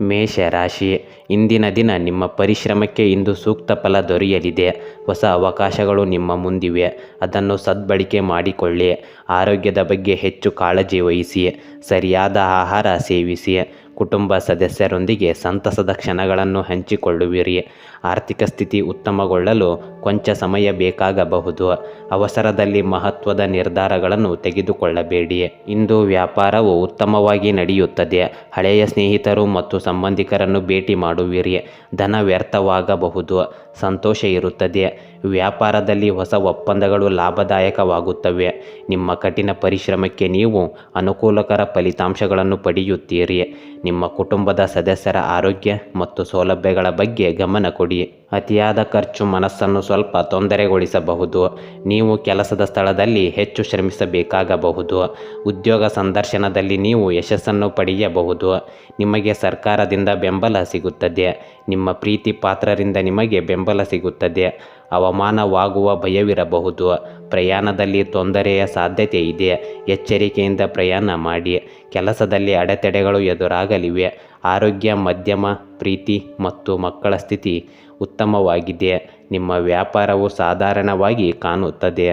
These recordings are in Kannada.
ಮೇಷ ರಾಶಿ ಇಂದಿನ ದಿನ ನಿಮ್ಮ ಪರಿಶ್ರಮಕ್ಕೆ ಇಂದು ಸೂಕ್ತ ಫಲ ದೊರೆಯಲಿದೆ. ಹೊಸ ಅವಕಾಶಗಳು ನಿಮ್ಮ ಮುಂದಿವೆ. ಅದನ್ನು ಸದ್ಬಳಕೆ ಮಾಡಿಕೊಳ್ಳಿ. ಆರೋಗ್ಯದ ಬಗ್ಗೆ ಹೆಚ್ಚು ಕಾಳಜಿ ವಹಿಸಿ. ಸರಿಯಾದ ಆಹಾರ ಸೇವಿಸಿ. ಕುಟುಂಬ ಸದಸ್ಯರೊಂದಿಗೆ ಸಂತಸದ ಕ್ಷಣಗಳನ್ನು ಹಂಚಿಕೊಳ್ಳುವಿರಿ. ಆರ್ಥಿಕ ಸ್ಥಿತಿ ಉತ್ತಮಗೊಳ್ಳಲು ಕೊಂಚ ಸಮಯ ಬೇಕಾಗಬಹುದು. ಅವಸರದಲ್ಲಿ ಮಹತ್ವದ ನಿರ್ಧಾರಗಳನ್ನು ತೆಗೆದುಕೊಳ್ಳಬೇಡಿ. ಇಂದು ವ್ಯಾಪಾರವು ಉತ್ತಮವಾಗಿ ನಡೆಯುತ್ತದೆ. ಹಳೆಯ ಸ್ನೇಹಿತರು ಮತ್ತು ಸಂಬಂಧಿಕರನ್ನು ಭೇಟಿ ಮಾಡುವಿರಿ. ಧನ ವ್ಯರ್ಥವಾಗಬಹುದು. ಸಂತೋಷ ಇರುತ್ತದೆ. ವ್ಯಾಪಾರದಲ್ಲಿ ಹೊಸ ಒಪ್ಪಂದಗಳು ಲಾಭದಾಯಕವಾಗುತ್ತವೆ. ನಿಮ್ಮ ಕಠಿಣ ಪರಿಶ್ರಮಕ್ಕೆ ನೀವು ಅನುಕೂಲಕರ ಫಲಿತಾಂಶಗಳನ್ನು ಪಡೆಯುತ್ತೀರಿ. ನಿಮ್ಮ ಕುಟುಂಬದ ಸದಸ್ಯರ ಆರೋಗ್ಯ ಮತ್ತು ಸೌಲಭ್ಯಗಳ ಬಗ್ಗೆ ಗಮನ ಕೊಡಿ. ಅತಿಯಾದ ಖರ್ಚು ಮನಸ್ಸನ್ನು ಸ್ವಲ್ಪ ತೊಂದರೆಗೊಳಿಸಬಹುದು. ನೀವು ಕೆಲಸದ ಸ್ಥಳದಲ್ಲಿ ಹೆಚ್ಚು ಶ್ರಮಿಸಬೇಕಾಗಬಹುದು. ಉದ್ಯೋಗ ಸಂದರ್ಶನದಲ್ಲಿ ನೀವು ಯಶಸ್ಸನ್ನು ಪಡೆಯಬಹುದು. ನಿಮಗೆ ಸರ್ಕಾರದಿಂದ ಬೆಂಬಲ ಸಿಗುತ್ತದೆ. ನಿಮ್ಮ ಪ್ರೀತಿ ಪಾತ್ರರಿಂದ ನಿಮಗೆ ಬೆಂಬಲ ಸಿಗುತ್ತದೆ. ಅವಮಾನವಾಗುವ ಭಯವಿರಬಹುದು. ಪ್ರಯಾಣದಲ್ಲಿ ತೊಂದರೆಯ ಸಾಧ್ಯತೆ ಇದೆ. ಎಚ್ಚರಿಕೆಯಿಂದ ಪ್ರಯಾಣ ಮಾಡಿ. ಕೆಲಸದಲ್ಲಿ ಅಡೆತಡೆಗಳು ಎದುರಾಗಲಿವೆ. ಆರೋಗ್ಯ, ಮಧ್ಯಮ, ಪ್ರೀತಿ ಮತ್ತು ಮಕ್ಕಳ ಸ್ಥಿತಿ ಉತ್ತಮವಾಗಿದೆ ನಿಮ್ಮ ವ್ಯಾಪಾರವು ಸಾಧಾರಣವಾಗಿ ಕಾಣುತ್ತದೆ.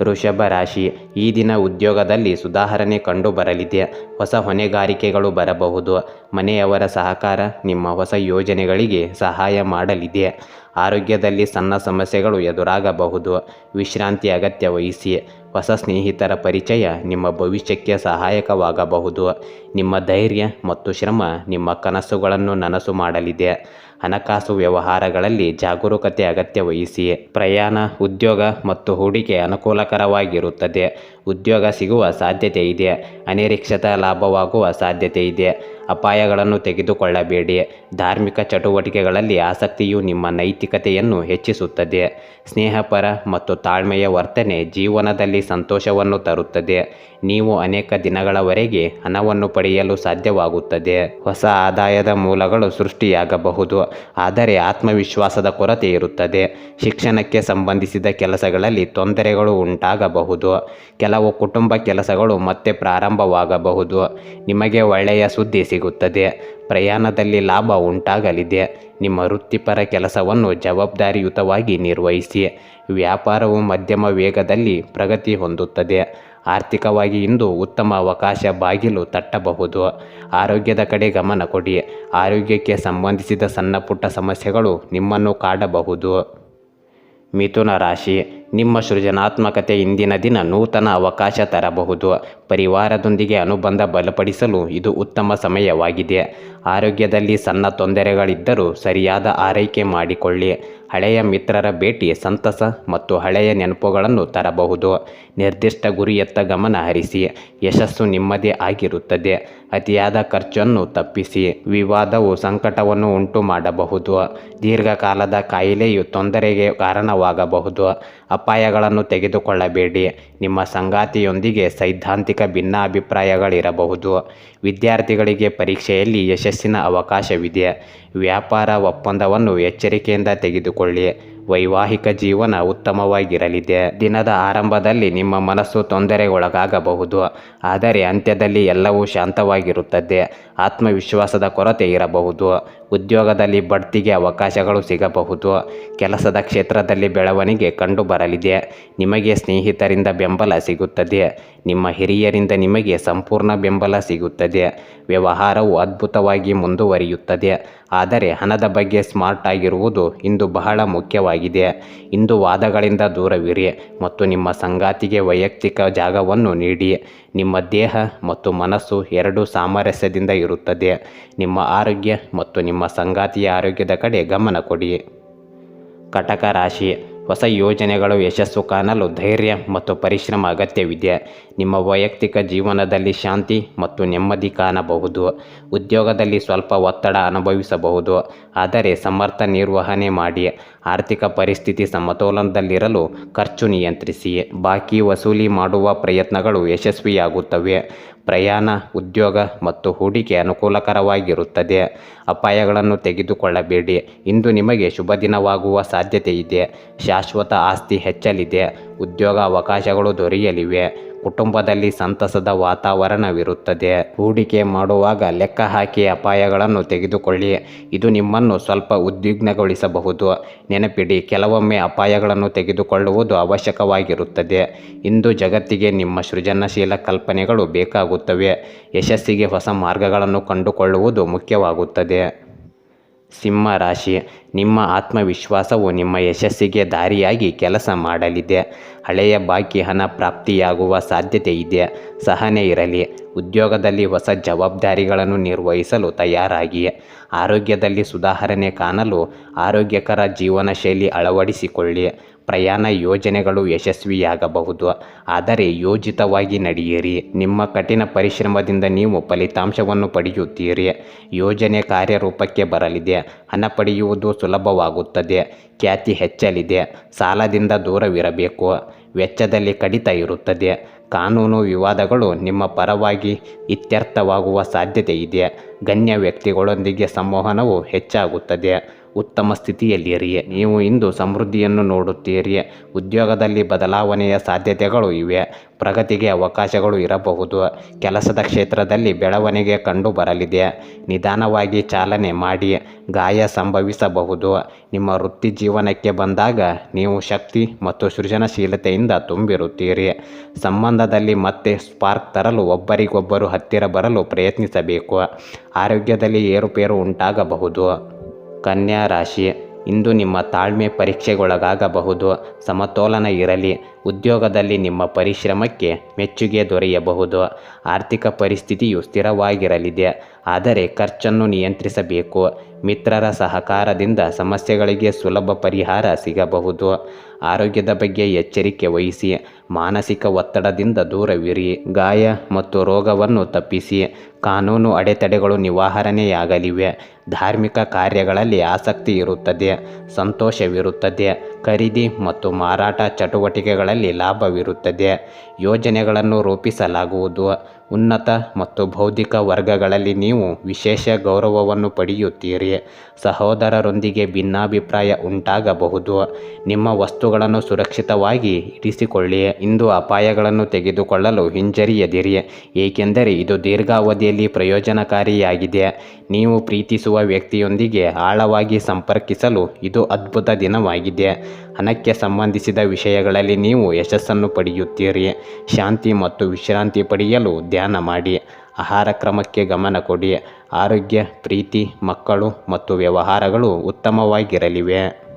ವೃಷಭ ರಾಶಿ, ಈ ದಿನ ಉದ್ಯೋಗದಲ್ಲಿ ಸುಧಾರಣೆ ಕಂಡು ಬರಲಿದೆ ಹೊಸ ಹೊಣೆಗಾರಿಕೆಗಳು ಬರಬಹುದು. ಮನೆಯವರ ಸಹಕಾರ ನಿಮ್ಮ ಹೊಸ ಯೋಜನೆಗಳಿಗೆ ಸಹಾಯ ಮಾಡಲಿದೆ. ಆರೋಗ್ಯದಲ್ಲಿ ಸಣ್ಣ ಸಮಸ್ಯೆಗಳು ಎದುರಾಗಬಹುದು. ವಿಶ್ರಾಂತಿ ಅಗತ್ಯ ವಹಿಸಿ. ಹೊಸ ಸ್ನೇಹಿತರ ಪರಿಚಯ ನಿಮ್ಮ ಭವಿಷ್ಯಕ್ಕೆ ಸಹಾಯಕವಾಗಬಹುದು. ನಿಮ್ಮ ಧೈರ್ಯ ಮತ್ತು ಶ್ರಮ ನಿಮ್ಮ ಕನಸುಗಳನ್ನು ನನಸು ಮಾಡಲಿದೆ. ಹಣಕಾಸು ವ್ಯವಹಾರಗಳಲ್ಲಿ ಜಾಗರೂಕತೆ ಅಗತ್ಯ ವಹಿಸಿ. ಪ್ರಯಾಣ, ಉದ್ಯೋಗ ಮತ್ತು ಹೂಡಿಕೆ ಅನುಕೂಲಕರವಾಗಿರುತ್ತದೆ. ಉದ್ಯೋಗ ಸಿಗುವ ಸಾಧ್ಯತೆ ಇದೆ. ಅನಿರೀಕ್ಷಿತ ಲಾಭವಾಗುವ ಸಾಧ್ಯತೆ ಇದೆ. ಅಪಾಯಗಳನ್ನು ತೆಗೆದುಕೊಳ್ಳಬೇಡಿ. ಧಾರ್ಮಿಕ ಚಟುವಟಿಕೆಗಳಲ್ಲಿ ಆಸಕ್ತಿಯು ನಿಮ್ಮ ನೈತಿಕತೆಯನ್ನು ಹೆಚ್ಚಿಸುತ್ತದೆ. ಸ್ನೇಹಪರ ಮತ್ತು ತಾಳ್ಮೆಯ ವರ್ತನೆ ಜೀವನದಲ್ಲಿ ಸಂತೋಷವನ್ನು ತರುತ್ತದೆ. ನೀವು ಅನೇಕ ದಿನಗಳವರೆಗೆ ಹಣವನ್ನು ಪಡೆಯಲು ಸಾಧ್ಯವಾಗುತ್ತದೆ. ಹೊಸ ಆದಾಯದ ಮೂಲಗಳು ಸೃಷ್ಟಿಯಾಗಬಹುದು, ಆದರೆ ಆತ್ಮವಿಶ್ವಾಸದ ಕೊರತೆ ಇರುತ್ತದೆ. ಶಿಕ್ಷಣಕ್ಕೆ ಸಂಬಂಧಿಸಿದ ಕೆಲಸಗಳಲ್ಲಿ ತೊಂದರೆಗಳು ಉಂಟಾಗಬಹುದು. ಕೆಲವು ಕುಟುಂಬ ಕೆಲಸಗಳು ಮತ್ತೆ ಪ್ರಾರಂಭವಾಗಬಹುದು. ನಿಮಗೆ ಒಳ್ಳೆಯ ಸುದ್ದಿ ಸಿಗುತ್ತದೆ. ಪ್ರಯಾಣದಲ್ಲಿ ಲಾಭ ಉಂಟಾಗಲಿದೆ. ನಿಮ್ಮ ವೃತ್ತಿಪರ ಕೆಲಸವನ್ನು ಜವಾಬ್ದಾರಿಯುತವಾಗಿ ನಿರ್ವಹಿಸಿ. ವ್ಯಾಪಾರವು ಮಧ್ಯಮ ವೇಗದಲ್ಲಿ ಪ್ರಗತಿ ಹೊಂದುತ್ತದೆ. ಆರ್ಥಿಕವಾಗಿ ಇಂದು ಉತ್ತಮ ಅವಕಾಶ ಬಾಗಿಲು ತಟ್ಟಬಹುದು. ಆರೋಗ್ಯದ ಕಡೆ ಗಮನ ಕೊಡಿ. ಆರೋಗ್ಯಕ್ಕೆ ಸಂಬಂಧಿಸಿದ ಸಣ್ಣ ಪುಟ್ಟ ಸಮಸ್ಯೆಗಳು ನಿಮ್ಮನ್ನು ಕಾಡಬಹುದು. ಮಿಥುನ ರಾಶಿ. ನಿಮ್ಮ ಸೃಜನಾತ್ಮಕತೆ ಇಂದಿನ ದಿನ ನೂತನ ಅವಕಾಶ ತರಬಹುದು. ಪರಿವಾರದೊಂದಿಗೆ ಅನುಬಂಧ ಬಲಪಡಿಸಲು ಇದು ಉತ್ತಮ ಸಮಯವಾಗಿದೆ. ಆರೋಗ್ಯದಲ್ಲಿ ಸಣ್ಣ ತೊಂದರೆಗಳಿದ್ದರೂ ಸರಿಯಾದ ಆರೈಕೆ ಮಾಡಿಕೊಳ್ಳಿ. ಹಳೆಯ ಮಿತ್ರರ ಭೇಟಿ ಸಂತಸ ಮತ್ತು ಹಳೆಯ ನೆನಪುಗಳನ್ನು ತರಬಹುದು. ನಿರ್ದಿಷ್ಟ ಗುರಿಯತ್ತ ಗಮನ ಹರಿಸಿ, ಯಶಸ್ಸು ನಿಮ್ಮದೇ ಆಗಿರುತ್ತದೆ. ಅತಿಯಾದ ಖರ್ಚನ್ನು ತಪ್ಪಿಸಿ, ವಿವಾದವು ಸಂಕಟವನ್ನು ಉಂಟು ಮಾಡಬಹುದು ದೀರ್ಘಕಾಲದ ಕಾಯಿಲೆಯು ತೊಂದರೆಗೆ ಕಾರಣವಾಗಬಹುದು. ಅಪಾಯಗಳನ್ನು ತೆಗೆದುಕೊಳ್ಳಬೇಡಿ. ನಿಮ್ಮ ಸಂಗಾತಿಯೊಂದಿಗೆ ಸೈದ್ಧಾಂತಿಕ ಭಿನ್ನಾಭಿಪ್ರಾಯಗಳಿರಬಹುದು. ವಿದ್ಯಾರ್ಥಿಗಳಿಗೆ ಪರೀಕ್ಷೆಯಲ್ಲಿ ಯಶಸ್ಸಿನ ಅವಕಾಶವಿದೆ. ವ್ಯಾಪಾರ ಒಪ್ಪಂದವನ್ನು ಎಚ್ಚರಿಕೆಯಿಂದ ತೆಗೆದುಕೊಳ್ಳಿ. ವೈವಾಹಿಕ ಜೀವನ ಉತ್ತಮವಾಗಿರಲಿದೆ. ದಿನದ ಆರಂಭದಲ್ಲಿ ನಿಮ್ಮ ಮನಸ್ಸು ತೊಂದರೆಗೊಳಗಾಗಬಹುದು. ಆದರೆ ಅಂತ್ಯದಲ್ಲಿ ಎಲ್ಲವೂ ಶಾಂತವಾಗಿರುತ್ತದೆ. ಆತ್ಮವಿಶ್ವಾಸದ ಕೊರತೆ ಇರಬಹುದು. ಉದ್ಯೋಗದಲ್ಲಿ ಬಡ್ತಿಗೆ ಅವಕಾಶಗಳು ಸಿಗಬಹುದು. ಕೆಲಸದ ಕ್ಷೇತ್ರದಲ್ಲಿ ಬೆಳವಣಿಗೆ ಕಂಡುಬರಲಿದೆ. ನಿಮಗೆ ಸ್ನೇಹಿತರಿಂದ ಬೆಂಬಲ ಸಿಗುತ್ತದೆ. ನಿಮ್ಮ ಹಿರಿಯರಿಂದ ನಿಮಗೆ ಸಂಪೂರ್ಣ ಬೆಂಬಲ ಸಿಗುತ್ತದೆ. ವ್ಯವಹಾರವು ಅದ್ಭುತವಾಗಿ ಮುಂದುವರಿಯುತ್ತದೆ. ಆದರೆ ಹಣದ ಬಗ್ಗೆ ಸ್ಮಾರ್ಟ್ ಆಗಿರುವುದು ಇಂದು ಬಹಳ ಮುಖ್ಯವಾಗಿದೆ. ಇಂದು ವಾದಗಳಿಂದ ದೂರವಿರಿ ಮತ್ತು ನಿಮ್ಮ ಸಂಗಾತಿಗೆ ವೈಯಕ್ತಿಕ ಜಾಗವನ್ನು ನೀಡಿ. ನಿಮ್ಮ ದೇಹ ಮತ್ತು ಮನಸ್ಸು ಎರಡೂ ಸಾಮರಸ್ಯದಿಂದ ಇರುತ್ತದೆ. ನಿಮ್ಮ ಆರೋಗ್ಯ ಮತ್ತು ನಿಮ್ಮ ಸಂಗಾತಿಯ ಆರೋಗ್ಯದ ಕಡೆ ಗಮನ ಕೊಡಿ. ಕಟಕ ರಾಶಿ ಹೊಸ ಯೋಜನೆಗಳು, ಯಶಸ್ಸು ಕಾಣಲು ಧೈರ್ಯ ಮತ್ತು ಪರಿಶ್ರಮ ಅಗತ್ಯವಿದೆ. ನಿಮ್ಮ ವೈಯಕ್ತಿಕ ಜೀವನದಲ್ಲಿ ಶಾಂತಿ ಮತ್ತು ನೆಮ್ಮದಿ ಕಾಣಬಹುದು. ಉದ್ಯೋಗದಲ್ಲಿ ಸ್ವಲ್ಪ ಒತ್ತಡ ಅನುಭವಿಸಬಹುದು. ಆದರೆ ಸಮರ್ಥ ನಿರ್ವಹಣೆ ಮಾಡಿ. ಆರ್ಥಿಕ ಪರಿಸ್ಥಿತಿ ಸಮತೋಲನದಲ್ಲಿರಲು ಖರ್ಚು ನಿಯಂತ್ರಿಸಿ, ಬಾಕಿ ವಸೂಲಿ ಮಾಡುವ ಪ್ರಯತ್ನಗಳು ಯಶಸ್ವಿಯಾಗುತ್ತವೆ. ಪ್ರಯಾಣ, ಉದ್ಯೋಗ ಮತ್ತು ಹೂಡಿಕೆ ಅನುಕೂಲಕರವಾಗಿರುತ್ತದೆ. ಅಪಾಯಗಳನ್ನು ತೆಗೆದುಕೊಳ್ಳಬೇಡಿ. ಇಂದು ನಿಮಗೆ ಶುಭ ದಿನವಾಗುವ ಸಾಧ್ಯತೆ ಇದೆ ಶಾಶ್ವತ ಆಸ್ತಿ ಹೆಚ್ಚಲಿದೆ. ಉದ್ಯೋಗ ಅವಕಾಶಗಳು ದೊರೆಯಲಿವೆ. ಕುಟುಂಬದಲ್ಲಿ ಸಂತಸದ ವಾತಾವರಣವಿರುತ್ತದೆ. ಹೂಡಿಕೆ ಮಾಡುವಾಗ ಲೆಕ್ಕ ಹಾಕಿ ಅಪಾಯಗಳನ್ನು ತೆಗೆದುಕೊಳ್ಳಿ. ಇದು ನಿಮ್ಮನ್ನು ಸ್ವಲ್ಪ ಉದ್ವಿಗ್ನಗೊಳಿಸಬಹುದು. ನೆನಪಿಡಿ, ಕೆಲವೊಮ್ಮೆ ಅಪಾಯಗಳನ್ನು ತೆಗೆದುಕೊಳ್ಳುವುದು ಅವಶ್ಯಕವಾಗಿರುತ್ತದೆ. ಇಂದು ಜಗತ್ತಿಗೆ ನಿಮ್ಮ ಸೃಜನಶೀಲ ಕಲ್ಪನೆಗಳು ಬೇಕಾಗುತ್ತವೆ. ಯಶಸ್ಸಿಗೆ ಹೊಸ ಮಾರ್ಗಗಳನ್ನು ಕಂಡುಕೊಳ್ಳುವುದು ಮುಖ್ಯವಾಗುತ್ತದೆ. ಸಿಂಹ ರಾಶಿ ನಿಮ್ಮ ಆತ್ಮವಿಶ್ವಾಸವು ನಿಮ್ಮ ಯಶಸ್ಸಿಗೆ ದಾರಿಯಾಗಿ ಕೆಲಸ ಮಾಡಲಿದೆ. ಹಳೆಯ ಬಾಕಿ ಹಣ ಪ್ರಾಪ್ತಿಯಾಗುವ ಸಾಧ್ಯತೆ ಇದೆ. ಸಹನೆ ಇರಲಿ. ಉದ್ಯೋಗದಲ್ಲಿ ಹೊಸ ಜವಾಬ್ದಾರಿಗಳನ್ನು ನಿರ್ವಹಿಸಲು ತಯಾರಾಗಿ. ಆರೋಗ್ಯದಲ್ಲಿ ಸುಧಾರಣೆ ಕಾಣಲು ಆರೋಗ್ಯಕರ ಜೀವನ ಶೈಲಿ ಅಳವಡಿಸಿಕೊಳ್ಳಿ. ಪ್ರಯಾಣ ಯೋಜನೆಗಳು ಯಶಸ್ವಿಯಾಗಬಹುದು. ಆದರೆ ಯೋಜಿತವಾಗಿ ನಡೆಯಿರಿ. ನಿಮ್ಮ ಕಠಿಣ ಪರಿಶ್ರಮದಿಂದ ನೀವು ಫಲಿತಾಂಶವನ್ನು ಪಡೆಯುತ್ತೀರಿ. ಯೋಜನೆ ಕಾರ್ಯರೂಪಕ್ಕೆ ಬರಲಿದೆ. ಹಣ ಪಡೆಯುವುದು ಸುಲಭವಾಗುತ್ತದೆ. ಖ್ಯಾತಿ ಹೆಚ್ಚಲಿದೆ. ಸಾಲದಿಂದ ದೂರವಿರಬೇಕು. ವೆಚ್ಚದಲ್ಲಿ ಕಡಿತ ಇರುತ್ತದೆ. ಕಾನೂನು ವಿವಾದಗಳು ನಿಮ್ಮ ಪರವಾಗಿ ಇತ್ಯರ್ಥವಾಗುವ ಸಾಧ್ಯತೆ ಇದೆ ಗಣ್ಯ ವ್ಯಕ್ತಿಗಳೊಂದಿಗೆ ಸಂವಹನವು ಹೆಚ್ಚಾಗುತ್ತದೆ. ಉತ್ತಮ ಸ್ಥಿತಿಯಲ್ಲಿರಿ ನೀವು ಇಂದು ಸಮೃದ್ಧಿಯನ್ನು ನೋಡುತ್ತೀರಿ ಉದ್ಯೋಗದಲ್ಲಿ ಬದಲಾವಣೆಯ ಸಾಧ್ಯತೆಗಳು ಇವೆ. ಪ್ರಗತಿಗೆ ಅವಕಾಶಗಳು ಇರಬಹುದು. ಕೆಲಸದ ಕ್ಷೇತ್ರದಲ್ಲಿ ಬೆಳವಣಿಗೆ ಕಂಡು ಬರಲಿದೆ ನಿಧಾನವಾಗಿ ಚಾಲನೆ ಮಾಡಿ ಗಾಯ ಸಂಭವಿಸಬಹುದು. ನಿಮ್ಮ ವೃತ್ತಿ ಜೀವನಕ್ಕೆ ಬಂದಾಗ ನೀವು ಶಕ್ತಿ ಮತ್ತು ಸೃಜನಶೀಲತೆಯಿಂದ ತುಂಬಿರುತ್ತೀರಿ. ಸಂಬಂಧದಲ್ಲಿ ಮತ್ತೆ ಸ್ಪಾರ್ಕ್ ತರಲು ಒಬ್ಬರಿಗೊಬ್ಬರು ಹತ್ತಿರ ಬರಲು ಪ್ರಯತ್ನಿಸಬೇಕು. ಆರೋಗ್ಯದಲ್ಲಿ ಏರುಪೇರು ಉಂಟಾಗಬಹುದು. ಕನ್ಯಾ ರಾಶಿ. ಇಂದು ನಿಮ್ಮ ತಾಳ್ಮೆ ಪರೀಕ್ಷೆಗೊಳಗಾಗಬಹುದು, ಸಮತೋಲನ ಇರಲಿ, ಉದ್ಯೋಗದಲ್ಲಿ ನಿಮ್ಮ ಪರಿಶ್ರಮಕ್ಕೆ ಮೆಚ್ಚುಗೆ ದೊರೆಯಬಹುದು. ಆರ್ಥಿಕ ಪರಿಸ್ಥಿತಿಯು ಸ್ಥಿರವಾಗಿರಲಿದೆ, ಆದರೆ ಖರ್ಚನ್ನು ನಿಯಂತ್ರಿಸಬೇಕು. ಮಿತ್ರರ ಸಹಕಾರದಿಂದ ಸಮಸ್ಯೆಗಳಿಗೆ ಸುಲಭ ಪರಿಹಾರ ಸಿಗಬಹುದು. ಆರೋಗ್ಯದ ಬಗ್ಗೆ ಎಚ್ಚರಿಕೆ ವಹಿಸಿ, ಮಾನಸಿಕ ಒತ್ತಡದಿಂದ ದೂರವಿರಿ. ಗಾಯ ಮತ್ತು ರೋಗವನ್ನು ತಪ್ಪಿಸಿ. ಕಾನೂನು ಅಡೆತಡೆಗಳು ನಿವಾರಣೆಯಾಗಲಿವೆ. ಧಾರ್ಮಿಕ ಕಾರ್ಯಗಳಲ್ಲಿ ಆಸಕ್ತಿ ಇರುತ್ತದೆ, ಸಂತೋಷವಿರುತ್ತದೆ, ಖರೀದಿ ಮತ್ತು ಮಾರಾಟ ಚಟುವಟಿಕೆಗಳಲ್ಲಿ ಲಾಭವಿರುತ್ತದೆ. ಯೋಜನೆಗಳನ್ನು ರೂಪಿಸಲಾಗುವುದು. ಉನ್ನತ ಮತ್ತು ಬೌದ್ಧಿಕ ವರ್ಗಗಳಲ್ಲಿ ನೀವು ವಿಶೇಷ ಗೌರವವನ್ನು ಪಡೆಯುತ್ತೀರಿ. ಸಹೋದರರೊಂದಿಗೆ ಭಿನ್ನಾಭಿಪ್ರಾಯ ಉಂಟಾಗಬಹುದು. ನಿಮ್ಮ ವಸ್ತುಗಳನ್ನು ಸುರಕ್ಷಿತವಾಗಿ ಇರಿಸಿಕೊಳ್ಳಿ ಇಂದು ಅಪಾಯಗಳನ್ನು ತೆಗೆದುಕೊಳ್ಳಲು ಹಿಂಜರಿಯದಿರಿ. ಏಕೆಂದರೆ ಇದು ದೀರ್ಘಾವಧಿಯಲ್ಲಿ ಪ್ರಯೋಜನಕಾರಿಯಾಗಿದೆ. ನೀವು ಪ್ರೀತಿಸುವ ವ್ಯಕ್ತಿಯೊಂದಿಗೆ ಆಳವಾಗಿ ಸಂಪರ್ಕಿಸಲು ಇದು ಅದ್ಭುತ ದಿನವಾಗಿದೆ. ಹಣಕ್ಕೆ ಸಂಬಂಧಿಸಿದ ವಿಷಯಗಳಲ್ಲಿ ನೀವು ಯಶಸ್ಸನ್ನು ಪಡೆಯುತ್ತೀರಿ. ಶಾಂತಿ ಮತ್ತು ವಿಶ್ರಾಂತಿ ಪಡೆಯಲು ಧ್ಯಾನ ಮಾಡಿ. ಆಹಾರ ಕ್ರಮಕ್ಕೆ ಗಮನ ಕೊಡಿ. ಆರೋಗ್ಯ, ಪ್ರೀತಿ, ಮಕ್ಕಳು ಮತ್ತು ವ್ಯವಹಾರಗಳು ಉತ್ತಮವಾಗಿರಲಿವೆ.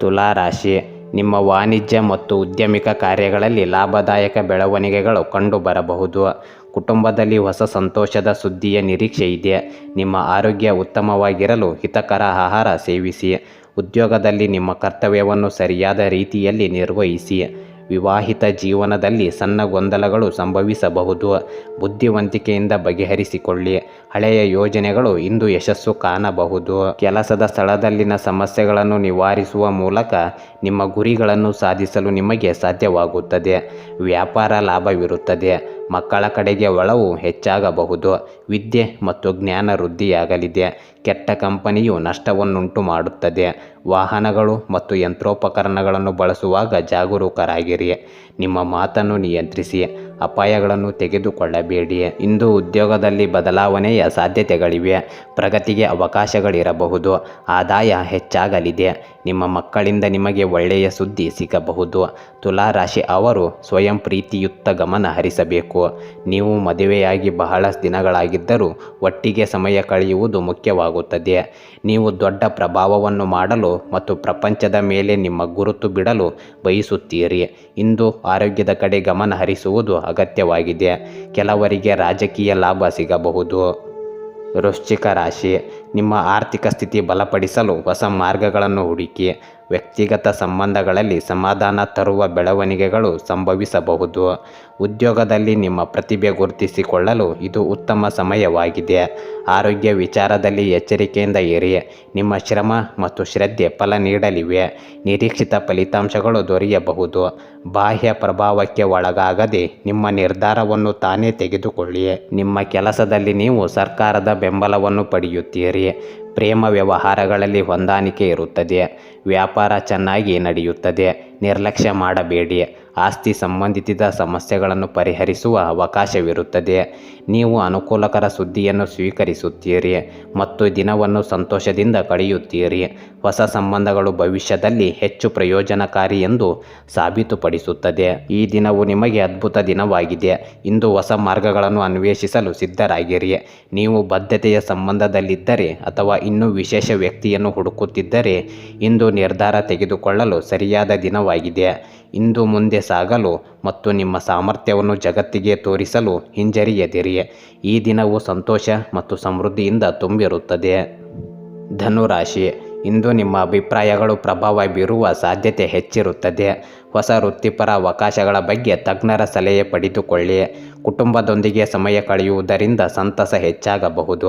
ತುಲಾ ರಾಶಿ ನಿಮ್ಮ ವಾಣಿಜ್ಯ ಮತ್ತು ಉದ್ಯಮಿಕ ಕಾರ್ಯಗಳಲ್ಲಿ ಲಾಭದಾಯಕ ಬೆಳವಣಿಗೆಗಳು ಕಂಡುಬರಬಹುದು. ಕುಟುಂಬದಲ್ಲಿ ಹೊಸ ಸಂತೋಷದ ಸುದ್ದಿಯ ನಿರೀಕ್ಷೆ ಇದೆ. ನಿಮ್ಮ ಆರೋಗ್ಯ ಉತ್ತಮವಾಗಿರಲು ಹಿತಕರ ಆಹಾರ ಸೇವಿಸಿ. ಉದ್ಯೋಗದಲ್ಲಿ ನಿಮ್ಮ ಕರ್ತವ್ಯವನ್ನು ಸರಿಯಾದ ರೀತಿಯಲ್ಲಿ ನಿರ್ವಹಿಸಿ. ವಿವಾಹಿತ ಜೀವನದಲ್ಲಿ ಸಣ್ಣ ಗೊಂದಲಗಳು ಸಂಭವಿಸಬಹುದು. ಬುದ್ಧಿವಂತಿಕೆಯಿಂದ ಬಗೆಹರಿಸಿಕೊಳ್ಳಿ. ಹಳೆಯ ಯೋಜನೆಗಳು ಇಂದು ಯಶಸ್ಸು ಕಾಣಬಹುದು. ಕೆಲಸದ ಸ್ಥಳದಲ್ಲಿನ ಸಮಸ್ಯೆಗಳನ್ನು ನಿವಾರಿಸುವ ಮೂಲಕ ನಿಮ್ಮ ಗುರಿಗಳನ್ನು ಸಾಧಿಸಲು ನಿಮಗೆ ಸಾಧ್ಯವಾಗುತ್ತದೆ. ವ್ಯಾಪಾರ ಲಾಭವಿರುತ್ತದೆ. ಮಕ್ಕಳ ಕಡೆಗೆ ಒಳವು ಹೆಚ್ಚಾಗಬಹುದು. ವಿದ್ಯೆ ಮತ್ತು ಜ್ಞಾನ ವೃದ್ಧಿಯಾಗಲಿದೆ. ಕೆಟ್ಟ ಕಂಪನಿಯು ನಷ್ಟವನ್ನುಂಟು ಮಾಡುತ್ತದೆ. ವಾಹನಗಳು ಮತ್ತು ಯಂತ್ರೋಪಕರಣಗಳನ್ನು ಬಳಸುವಾಗ ಜಾಗರೂಕರಾಗಿರಿ. ನಿಮ್ಮ ಮಾತನ್ನು ನಿಯಂತ್ರಿಸಿ. ಅಪಾಯಗಳನ್ನು ತೆಗೆದುಕೊಳ್ಳಬೇಡಿ. ಇಂದು ಉದ್ಯೋಗದಲ್ಲಿ ಬದಲಾವಣೆಯ ಸಾಧ್ಯತೆಗಳಿವೆ. ಪ್ರಗತಿಗೆ ಅವಕಾಶಗಳಿರಬಹುದು. ಆದಾಯ ಹೆಚ್ಚಾಗಲಿದೆ. ನಿಮ್ಮ ಮಕ್ಕಳಿಂದ ನಿಮಗೆ ಒಳ್ಳೆಯ ಸುದ್ದಿ ಸಿಗಬಹುದು. ತುಲಾ ರಾಶಿ ಅವರು ಸ್ವಯಂ ಪ್ರೀತಿಯುತ್ತ ಗಮನ ಹರಿಸಬೇಕು. ನೀವು ಮದುವೆಯಾಗಿ ಬಹಳ ದಿನಗಳಾಗಿದ್ದರೂ ಒಟ್ಟಿಗೆ ಸಮಯ ಕಳೆಯುವುದು ಮುಖ್ಯವಾಗುತ್ತದೆ. ನೀವು ದೊಡ್ಡ ಪ್ರಭಾವವನ್ನು ಮಾಡಲು ಮತ್ತು ಪ್ರಪಂಚದ ಮೇಲೆ ನಿಮ್ಮ ಗುರುತು ಬಿಡಲು ಬಯಸುತ್ತೀರಿ. ಇಂದು ಆರೋಗ್ಯದ ಕಡೆ ಗಮನ ಹರಿಸುವುದು ಅಗತ್ಯವಾಗಿದೆ ಕೆಲವರಿಗೆ ರಾಜಕೀಯ ಲಾಭ ಸಿಗಬಹುದು. ವೃಶ್ಚಿಕ ರಾಶಿ ನಿಮ್ಮ ಆರ್ಥಿಕ ಸ್ಥಿತಿ ಬಲಪಡಿಸಲು ಹೊಸ ಮಾರ್ಗಗಳನ್ನು ಹುಡುಕಿ. ವ್ಯಕ್ತಿಗತ ಸಂಬಂಧಗಳಲ್ಲಿ ಸಮಾಧಾನ ತರುವ ಬೆಳವಣಿಗೆಗಳು ಸಂಭವಿಸಬಹುದು. ಉದ್ಯೋಗದಲ್ಲಿ ನಿಮ್ಮ ಪ್ರತಿಭೆ ಗುರುತಿಸಿಕೊಳ್ಳಲು ಇದು ಉತ್ತಮ ಸಮಯವಾಗಿದೆ. ಆರೋಗ್ಯ ವಿಚಾರದಲ್ಲಿ ಎಚ್ಚರಿಕೆಯಿಂದ ಇರಿ. ನಿಮ್ಮ ಶ್ರಮ ಮತ್ತು ಶ್ರದ್ಧೆ ಫಲ ನೀಡಲಿವೆ. ನಿರೀಕ್ಷಿತ ಫಲಿತಾಂಶಗಳು ದೊರೆಯಬಹುದು. ಬಾಹ್ಯ ಪ್ರಭಾವಕ್ಕೆ ಒಳಗಾಗದೆ ನಿಮ್ಮ ನಿರ್ಧಾರವನ್ನು ತಾನೇ ತೆಗೆದುಕೊಳ್ಳಿ. ನಿಮ್ಮ ಕೆಲಸದಲ್ಲಿ ನೀವು ಸರ್ಕಾರದ ಬೆಂಬಲವನ್ನು ಪಡೆಯುತ್ತೀರಿ. ಪ್ರೇಮ ವ್ಯವಹಾರಗಳಲ್ಲಿ ಹೊಂದಾಣಿಕೆ ಇರುತ್ತದೆ. ವ್ಯಾಪಾರ ಚೆನ್ನಾಗಿ ನಡೆಯುತ್ತದೆ. ನಿರ್ಲಕ್ಷ್ಯ ಮಾಡಬೇಡಿ ಆಸ್ತಿ ಸಂಬಂಧಿತ ಸಮಸ್ಯೆಗಳನ್ನು ಪರಿಹರಿಸುವ ಅವಕಾಶವಿರುತ್ತದೆ ನೀವು ಅನುಕೂಲಕರ ಸುದ್ದಿಯನ್ನು ಸ್ವೀಕರಿಸುತ್ತೀರಿ ಮತ್ತು ದಿನವನ್ನು ಸಂತೋಷದಿಂದ ಕಳೆಯುತ್ತೀರಿ. ಹೊಸ ಸಂಬಂಧಗಳು ಭವಿಷ್ಯದಲ್ಲಿ ಹೆಚ್ಚು ಪ್ರಯೋಜನಕಾರಿ ಎಂದು ಸಾಬೀತುಪಡಿಸುತ್ತದೆ. ಈ ದಿನವು ನಿಮಗೆ ಅದ್ಭುತ ದಿನವಾಗಿದೆ. ಇಂದು ಹೊಸ ಮಾರ್ಗಗಳನ್ನು ಅನ್ವೇಷಿಸಲು ಸಿದ್ಧರಾಗಿರಿ. ನೀವು ಬದ್ಧತೆಯ ಸಂಬಂಧದಲ್ಲಿದ್ದರೆ ಅಥವಾ ಇನ್ನೂ ವಿಶೇಷ ವ್ಯಕ್ತಿಯನ್ನು ಹುಡುಕುತ್ತಿದ್ದರೆ ಇಂದು ನಿರ್ಧಾರ ತೆಗೆದುಕೊಳ್ಳಲು ಸರಿಯಾದ ದಿನವಾಗಿದೆ. ಇಂದು ಮುಂದೆ ಸಾಗಲು ಮತ್ತು ನಿಮ್ಮ ಸಾಮರ್ಥ್ಯವನ್ನು ಜಗತ್ತಿಗೆ ತೋರಿಸಲು ಹಿಂಜರಿಯದಿರಿ. ಈ ದಿನವು ಸಂತೋಷ ಮತ್ತು ಸಮೃದ್ಧಿಯಿಂದ ತುಂಬಿರುತ್ತದೆ. ಧನುರಾಶಿ, ಇಂದು ನಿಮ್ಮ ಅಭಿಪ್ರಾಯಗಳು ಪ್ರಭಾವ ಬೀರುವ ಸಾಧ್ಯತೆ ಹೆಚ್ಚಿರುತ್ತದೆ. ಹೊಸ ವೃತ್ತಿಪರ ಅವಕಾಶಗಳ ಬಗ್ಗೆ ತಜ್ಞರ ಸಲಹೆ ಪಡೆದುಕೊಳ್ಳಿ. ಕುಟುಂಬದೊಂದಿಗೆ ಸಮಯ ಕಳೆಯುವುದರಿಂದ ಸಂತಸ ಹೆಚ್ಚಾಗಬಹುದು.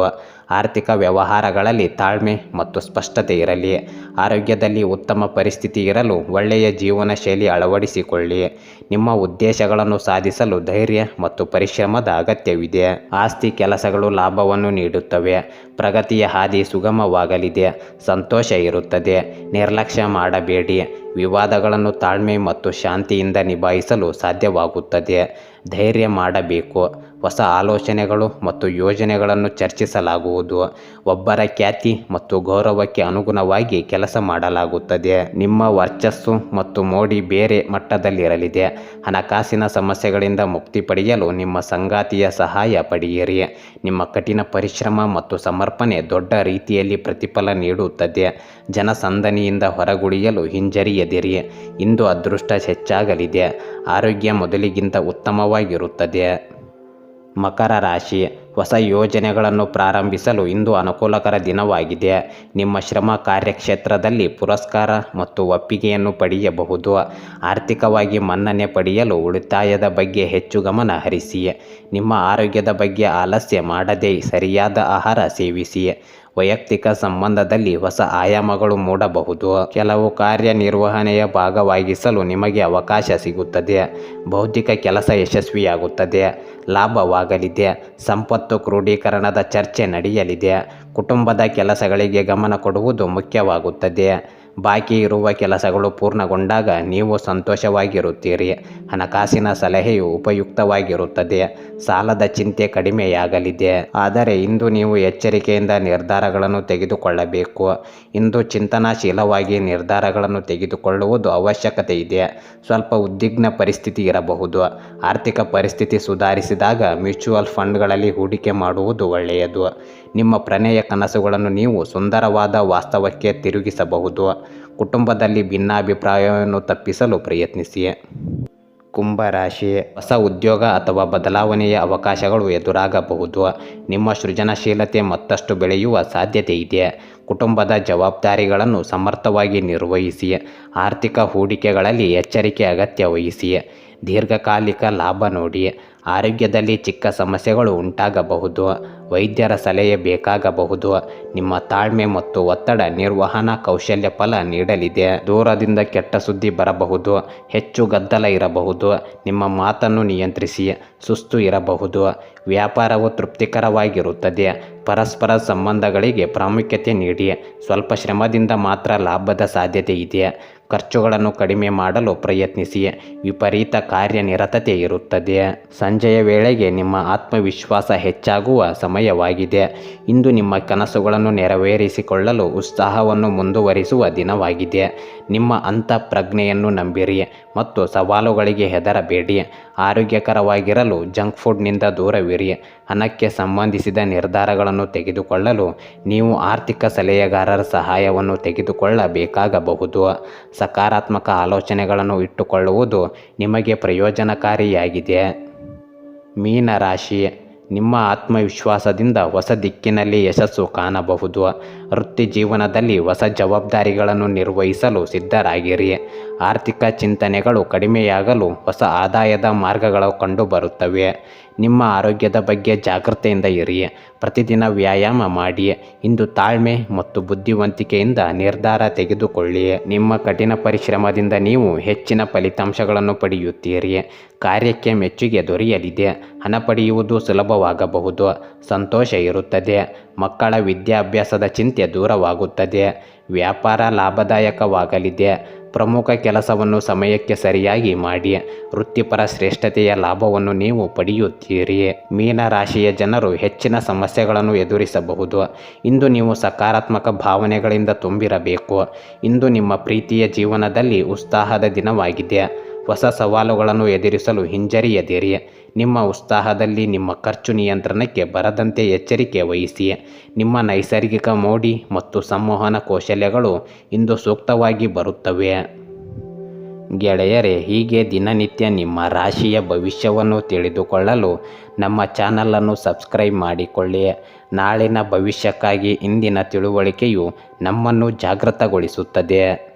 ಆರ್ಥಿಕ ವ್ಯವಹಾರಗಳಲ್ಲಿ ತಾಳ್ಮೆ ಮತ್ತು ಸ್ಪಷ್ಟತೆ ಇರಲಿ. ಆರೋಗ್ಯದಲ್ಲಿ ಉತ್ತಮ ಪರಿಸ್ಥಿತಿ ಇರಲು ಒಳ್ಳೆಯ ಜೀವನ ಶೈಲಿ ಅಳವಡಿಸಿಕೊಳ್ಳಿ. ನಿಮ್ಮ ಉದ್ದೇಶಗಳನ್ನು ಸಾಧಿಸಲು ಧೈರ್ಯ ಮತ್ತು ಪರಿಶ್ರಮದ ಅಗತ್ಯವಿದೆ. ಆಸ್ತಿ ಕೆಲಸಗಳು ಲಾಭವನ್ನು ನೀಡುತ್ತವೆ. ಪ್ರಗತಿಯ ಹಾದಿ ಸುಗಮವಾಗಲಿದೆ. ಸಂತೋಷ ಇರುತ್ತದೆ. ನಿರ್ಲಕ್ಷ್ಯ ಮಾಡಬೇಡಿ. ವಿವಾದಗಳನ್ನು ತಾಳ್ಮೆ ಮತ್ತು ಶಾಂತಿಯಿಂದ ನಿಭಾಯಿಸಲು ಸಾಧ್ಯವಾಗುತ್ತದೆ. ಧೈರ್ಯ ಮಾಡಬೇಕು. ಹೊಸ ಆಲೋಚನೆಗಳು ಮತ್ತು ಯೋಜನೆಗಳನ್ನು ಚರ್ಚಿಸಲಾಗುವುದು. ಒಬ್ಬರ ಖ್ಯಾತಿ ಮತ್ತು ಗೌರವಕ್ಕೆ ಅನುಗುಣವಾಗಿ ಕೆಲಸ ಮಾಡಲಾಗುತ್ತದೆ. ನಿಮ್ಮ ವರ್ಚಸ್ಸು ಮತ್ತು ಮೋಡಿ ಬೇರೆ ಮಟ್ಟದಲ್ಲಿರಲಿದೆ. ಹಣಕಾಸಿನ ಸಮಸ್ಯೆಗಳಿಂದ ಮುಕ್ತಿ ಪಡೆಯಲು ನಿಮ್ಮ ಸಂಗಾತಿಯ ಸಹಾಯ ಪಡೆಯಿರಿ. ನಿಮ್ಮ ಕಠಿಣ ಪರಿಶ್ರಮ ಮತ್ತು ಸಮರ್ಪಣೆ ದೊಡ್ಡ ರೀತಿಯಲ್ಲಿ ಪ್ರತಿಫಲ ನೀಡುತ್ತದೆ. ಜನಸಂದಣಿಯಿಂದ ಹೊರಗುಳಿಯಲು ಹಿಂಜರಿಯದಿರಿ. ಇಂದು ಅದೃಷ್ಟ ಹೆಚ್ಚಾಗಲಿದೆ. ಆರೋಗ್ಯ ಮೊದಲಿಗಿಂತ ಉತ್ತಮವಾಗಿರುತ್ತದೆ. ಮಕರ ರಾಶಿ. ಹೊಸ ಯೋಜನೆಗಳನ್ನು ಪ್ರಾರಂಭಿಸಲು ಇಂದು ಅನುಕೂಲಕರ ದಿನವಾಗಿದೆ. ನಿಮ್ಮ ಶ್ರಮ ಕಾರ್ಯಕ್ಷೇತ್ರದಲ್ಲಿ ಪುರಸ್ಕಾರ ಮತ್ತು ಒಪ್ಪಿಗೆಯನ್ನು ಪಡೆಯಬಹುದು. ಆರ್ಥಿಕವಾಗಿ ಮನ್ನಣೆ ಪಡೆಯಲು ಉಳಿತಾಯದ ಬಗ್ಗೆ ಹೆಚ್ಚು ಗಮನ ಹರಿಸಿ. ನಿಮ್ಮ ಆರೋಗ್ಯದ ಬಗ್ಗೆ ಆಲಸ್ಯ ಮಾಡದೆ ಸರಿಯಾದ ಆಹಾರ ಸೇವಿಸಿ. ವೈಯಕ್ತಿಕ ಸಂಬಂಧದಲ್ಲಿ ಹೊಸ ಆಯಾಮಗಳು ಮೂಡಬಹುದು. ಕೆಲವು ಕಾರ್ಯನಿರ್ವಹಣೆಯ ಭಾಗವಾಗಿಸಲು ನಿಮಗೆ ಅವಕಾಶ ಸಿಗುತ್ತದೆ. ಬೌದ್ಧಿಕ ಕೆಲಸ ಯಶಸ್ವಿಯಾಗುತ್ತದೆ. ಲಾಭವಾಗಲಿದೆ. ಸಂಪತ್ತು ಕ್ರೋಢೀಕರಣದ ಚರ್ಚೆ ನಡೆಯಲಿದೆ. ಕುಟುಂಬದ ಕೆಲಸಗಳಿಗೆ ಗಮನ ಕೊಡುವುದು ಮುಖ್ಯವಾಗುತ್ತದೆ. ಬಾಕಿ ಇರುವ ಕೆಲಸಗಳು ಪೂರ್ಣಗೊಂಡಾಗ ನೀವು ಸಂತೋಷವಾಗಿರುತ್ತೀರಿ. ಹಣಕಾಸಿನ ಸಲಹೆಯು ಉಪಯುಕ್ತವಾಗಿರುತ್ತದೆ. ಸಾಲದ ಚಿಂತೆ ಕಡಿಮೆಯಾಗಲಿದೆ. ಆದರೆ ಇಂದು ನೀವು ಎಚ್ಚರಿಕೆಯಿಂದ ನಿರ್ಧಾರಗಳನ್ನು ತೆಗೆದುಕೊಳ್ಳಬೇಕು. ಇಂದು ಚಿಂತನಾಶೀಲವಾಗಿ ನಿರ್ಧಾರಗಳನ್ನು ತೆಗೆದುಕೊಳ್ಳುವುದು ಅವಶ್ಯಕತೆ ಇದೆ. ಸ್ವಲ್ಪ ಉದ್ವಿಗ್ನ ಪರಿಸ್ಥಿತಿ ಇರಬಹುದು. ಆರ್ಥಿಕ ಪರಿಸ್ಥಿತಿ ಸುಧಾರಿಸಿದಾಗ ಮ್ಯೂಚುವಲ್ ಫಂಡ್ಗಳಲ್ಲಿ ಹೂಡಿಕೆ ಮಾಡುವುದು ಒಳ್ಳೆಯದು. ನಿಮ್ಮ ಪ್ರಣಯ ಕನಸುಗಳನ್ನು ನೀವು ಸುಂದರವಾದ ವಾಸ್ತವಕ್ಕೆ ತಿರುಗಿಸಬಹುದು. ಕುಟುಂಬದಲ್ಲಿ ಭಿನ್ನಾಭಿಪ್ರಾಯವನ್ನು ತಪ್ಪಿಸಲು ಪ್ರಯತ್ನಿಸಿ. ಕುಂಭರಾಶಿ ಹೊಸ ಉದ್ಯೋಗ ಅಥವಾ ಬದಲಾವಣೆಯ ಅವಕಾಶಗಳು ಎದುರಾಗಬಹುದು. ನಿಮ್ಮ ಸೃಜನಶೀಲತೆ ಮತ್ತಷ್ಟು ಬೆಳೆಯುವ ಸಾಧ್ಯತೆ ಇದೆ. ಕುಟುಂಬದ ಜವಾಬ್ದಾರಿಗಳನ್ನು ಸಮರ್ಥವಾಗಿ ನಿರ್ವಹಿಸಿ. ಆರ್ಥಿಕ ಹೂಡಿಕೆಗಳಲ್ಲಿ ಎಚ್ಚರಿಕೆ ಅಗತ್ಯ ವಹಿಸಿ. ದೀರ್ಘಕಾಲಿಕ ಲಾಭ ನೋಡಿ. ಆರೋಗ್ಯದಲ್ಲಿ ಚಿಕ್ಕ ಸಮಸ್ಯೆಗಳು ಉಂಟಾಗಬಹುದು. ವೈದ್ಯರ ಸಲಹೆ ಬೇಕಾಗಬಹುದು. ನಿಮ್ಮ ತಾಳ್ಮೆ ಮತ್ತು ಒತ್ತಡ ನಿರ್ವಹಣಾ ಕೌಶಲ್ಯ ಫಲ ನೀಡಲಿದೆ. ದೂರದಿಂದ ಕೆಟ್ಟ ಸುದ್ದಿ ಬರಬಹುದು. ಹೆಚ್ಚು ಗದ್ದಲ ಇರಬಹುದು. ನಿಮ್ಮ ಮಾತನ್ನು ನಿಯಂತ್ರಿಸಿ, ಸುಸ್ತು ಇರಬಹುದು. ವ್ಯಾಪಾರವು ತೃಪ್ತಿಕರವಾಗಿರುತ್ತದೆ. ಪರಸ್ಪರ ಸಂಬಂಧಗಳಿಗೆ ಪ್ರಾಮುಖ್ಯತೆ ನೀಡಿ. ಸ್ವಲ್ಪ ಶ್ರಮದಿಂದ ಮಾತ್ರ ಲಾಭದ ಸಾಧ್ಯತೆ ಇದೆ. ಖರ್ಚುಗಳನ್ನು ಕಡಿಮೆ ಮಾಡಲು ಪ್ರಯತ್ನಿಸಿ ವಿಪರೀತ ಕಾರ್ಯನಿರತತೆ ಇರುತ್ತದೆ. ಸಂಜೆಯ ವೇಳೆಗೆ ನಿಮ್ಮ ಆತ್ಮವಿಶ್ವಾಸ ಹೆಚ್ಚಾಗುವ ಸಮಯವಾಗಿದೆ. ಇಂದು ನಿಮ್ಮ ಕನಸುಗಳನ್ನು ನೆರವೇರಿಸಿಕೊಳ್ಳಲು ಉತ್ಸಾಹವನ್ನು ಮುಂದುವರಿಸುವ ದಿನವಾಗಿದೆ. ನಿಮ್ಮ ಅಂತಃಪ್ರಜ್ಞೆಯನ್ನು ನಂಬಿರಿ ಮತ್ತು ಸವಾಲುಗಳಿಗೆ ಹೆದರಬೇಡಿ. ಆರೋಗ್ಯಕರವಾಗಿರಲು ಜಂಕ್ ಫುಡ್ನಿಂದ ದೂರವಿರಿ. ಹಣಕ್ಕೆ ಸಂಬಂಧಿಸಿದ ನಿರ್ಧಾರಗಳನ್ನು ತೆಗೆದುಕೊಳ್ಳಲು ನೀವು ಆರ್ಥಿಕ ಸಲಹೆಗಾರರ ಸಹಾಯವನ್ನು ತೆಗೆದುಕೊಳ್ಳಬೇಕಾಗಬಹುದು. ಸಕಾರಾತ್ಮಕ ಆಲೋಚನೆಗಳನ್ನು ಇಟ್ಟುಕೊಳ್ಳುವುದು ನಿಮಗೆ ಪ್ರಯೋಜನಕಾರಿಯಾಗಿದೆ. ಮೀನರಾಶಿ ನಿಮ್ಮ ಆತ್ಮವಿಶ್ವಾಸದಿಂದ ಹೊಸ ದಿಕ್ಕಿನಲ್ಲಿ ಯಶಸ್ಸು ಕಾಣಬಹುದು. ವೃತ್ತಿ ಜೀವನದಲ್ಲಿ ಹೊಸ ಜವಾಬ್ದಾರಿಗಳನ್ನು ನಿರ್ವಹಿಸಲು ಸಿದ್ಧರಾಗಿರಿ. ಆರ್ಥಿಕ ಚಿಂತನೆಗಳು ಕಡಿಮೆಯಾಗಲು ಹೊಸ ಆದಾಯದ ಮಾರ್ಗಗಳು ಕಂಡುಬರುತ್ತವೆ. ನಿಮ್ಮ ಆರೋಗ್ಯದ ಬಗ್ಗೆ ಜಾಗೃತೆಯಿಂದ ಇರಿ. ಪ್ರತಿದಿನ ವ್ಯಾಯಾಮ ಮಾಡಿ. ಇಂದು ತಾಳ್ಮೆ ಮತ್ತು ಬುದ್ಧಿವಂತಿಕೆಯಿಂದ ನಿರ್ಧಾರ ತೆಗೆದುಕೊಳ್ಳಿ. ನಿಮ್ಮ ಕಠಿಣ ಪರಿಶ್ರಮದಿಂದ ನೀವು ಹೆಚ್ಚಿನ ಫಲಿತಾಂಶಗಳನ್ನು ಪಡೆಯುತ್ತೀರಿ. ಕಾರ್ಯಕ್ಕೆ ಮೆಚ್ಚುಗೆ ದೊರೆಯಲಿದೆ. ಹಣ ಪಡೆಯುವುದು ಸುಲಭವಾಗಬಹುದು. ಸಂತೋಷ ಇರುತ್ತದೆ. ಮಕ್ಕಳ ವಿದ್ಯಾಭ್ಯಾಸದ ಚಿಂತೆ ದೂರವಾಗುತ್ತದೆ. ವ್ಯಾಪಾರ ಲಾಭದಾಯಕವಾಗಲಿದೆ. ಪ್ರಮುಖ ಕೆಲಸವನ್ನು ಸಮಯಕ್ಕೆ ಸರಿಯಾಗಿ ಮಾಡಿ ವೃತ್ತಿಪರ ಶ್ರೇಷ್ಠತೆಯ ಲಾಭವನ್ನು ನೀವು ಪಡೆಯುತ್ತೀರಿ. ಮೀನ ರಾಶಿಯ ಜನರು ಹೆಚ್ಚಿನ ಸಮಸ್ಯೆಗಳನ್ನು ಎದುರಿಸಬಹುದು. ಇಂದು ನೀವು ಸಕಾರಾತ್ಮಕ ಭಾವನೆಗಳಿಂದ ತುಂಬಿರಬೇಕು. ಇಂದು ನಿಮ್ಮ ಪ್ರೀತಿಯ ಜೀವನದಲ್ಲಿ ಉತ್ಸಾಹದ ದಿನವಾಗಿದೆ. ಹೊಸ ಸವಾಲುಗಳನ್ನು ಎದುರಿಸಲು ಹಿಂಜರಿಯದಿರಿ. ನಿಮ್ಮ ಉತ್ಸಾಹದಲ್ಲಿ ನಿಮ್ಮ ಖರ್ಚು ನಿಯಂತ್ರಣಕ್ಕೆ ಬರದಂತೆ ಎಚ್ಚರಿಕೆ ವಹಿಸಿ. ನಿಮ್ಮ ನೈಸರ್ಗಿಕ ಮೋಡಿ ಮತ್ತು ಸಂವಹನ ಕೌಶಲ್ಯಗಳು ಇಂದು ಸೂಕ್ತವಾಗಿ ಬರುತ್ತವೆ. ಗೆಳೆಯರೇ, ಹೀಗೆ ದಿನನಿತ್ಯ ನಿಮ್ಮ ರಾಶಿಯ ಭವಿಷ್ಯವನ್ನು ತಿಳಿದುಕೊಳ್ಳಲು ನಮ್ಮ ಚಾನಲನ್ನು ಸಬ್ಸ್ಕ್ರೈಬ್ ಮಾಡಿಕೊಳ್ಳಿ. ನಾಳಿನ ಭವಿಷ್ಯಕ್ಕಾಗಿ ಇಂದಿನ ತಿಳುವಳಿಕೆಯು ನಮ್ಮನ್ನು ಜಾಗೃತಗೊಳಿಸುತ್ತದೆ.